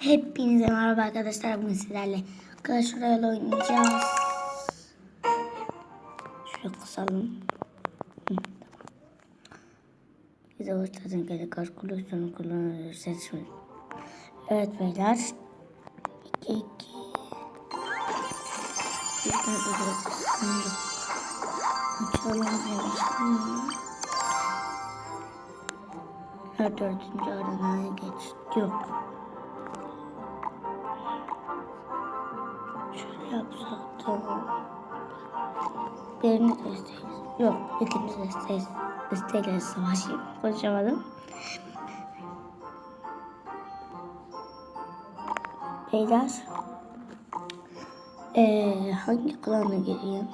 Hepinize merhaba arkadaşlar. Bugün sizlerle Clash Royale oynayacağız. Şöyle kısalım. Bize başladığın kere kaç koleksiyonu kullanılır seçmeyin. Evet beyler. 2 2 Bir tane ödül kısmında. Açalım. Her dördüncü aranaya geçti. Yok. Şöyle yapsak da birini desteğiz. Yok ikimiz desteğiz. Desteğiyle savaşayım. Konuşamadım. Beyler. Ee, hangi klana gireyim?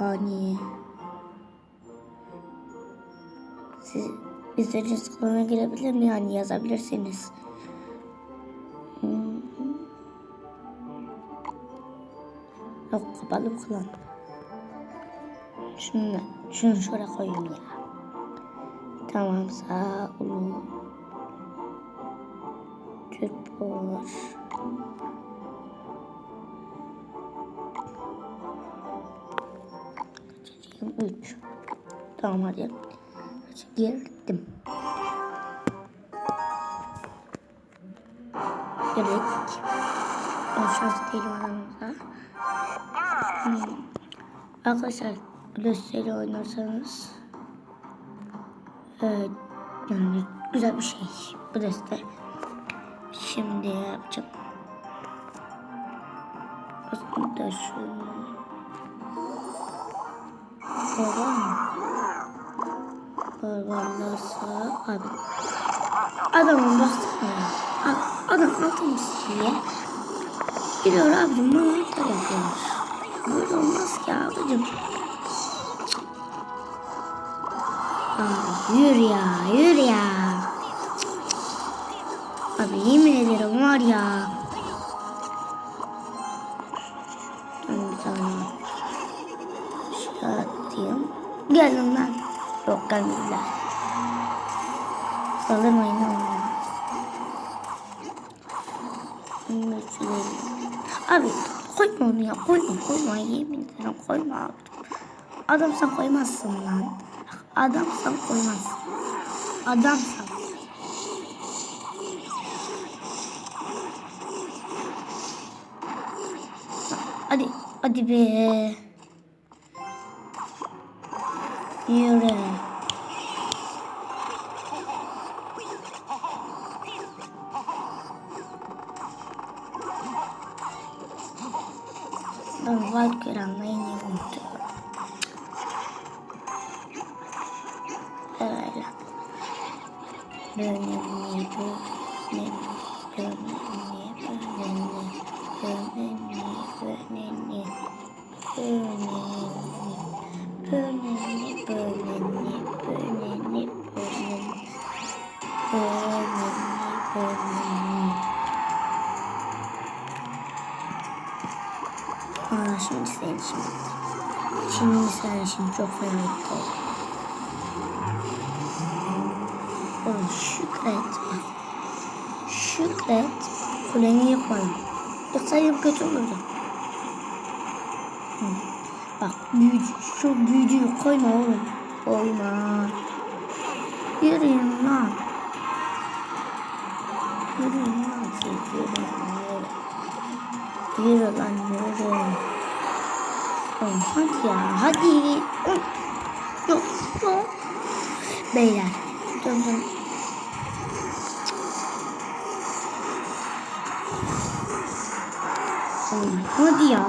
Yani siz istediğiniz klana girebilir mi? Yani yazabilirsiniz. Yok kapalı bu klan. Şunu, şunu şöyle koyayım ya. Tamam sağ olun. Türkboş. Kaçacağım? Üç. Tamam hadi. Girdim. Evet. Şans değilim aramızda. Hmm. Arkadaşlar gösteri oynarsanız evet, yani güzel bir şey bu deste. Şimdi yapacağım. Aslında şu Var mı? Barbarlarsa abi. Adamın. A- Adam altın diye. Giriyor abicim bana hatta yapıyor. Böyle olmaz ki abicim. Abi yürü ya yürü ya. Abi yemin ederim var ya. Gelin lan. Yok gelmediler. Saldırmayın ama. Abi koyma onu ya koyma koyma yemin ederim koyma abi. Adam sen koymazsın lan. Adam sen koymazsın. Adam sen. Hadi hadi be. Yürü. Ben Valkyrie almayı unutuyorum. Öyle. Böyle niye böyle böyle niye böyle ne böyle niye böyle ne böyle ne Aa şimdi için bitti. Şimdi senin için çok fena bitti. Oğlum şükret. Şükret. Kuleni yıkmadım. Yıksaydım kötü olurdu. Bak büyücü, şu büyücüyü koyma oğlum. Koyma. Yürüyün lan. Yürüyün lan yürüyün. Yürü. Lan yürü. Oğlum hadi ya hadi. Oğlum, Yok yok. Beyler. Dön dön. Oğlum hadi ya.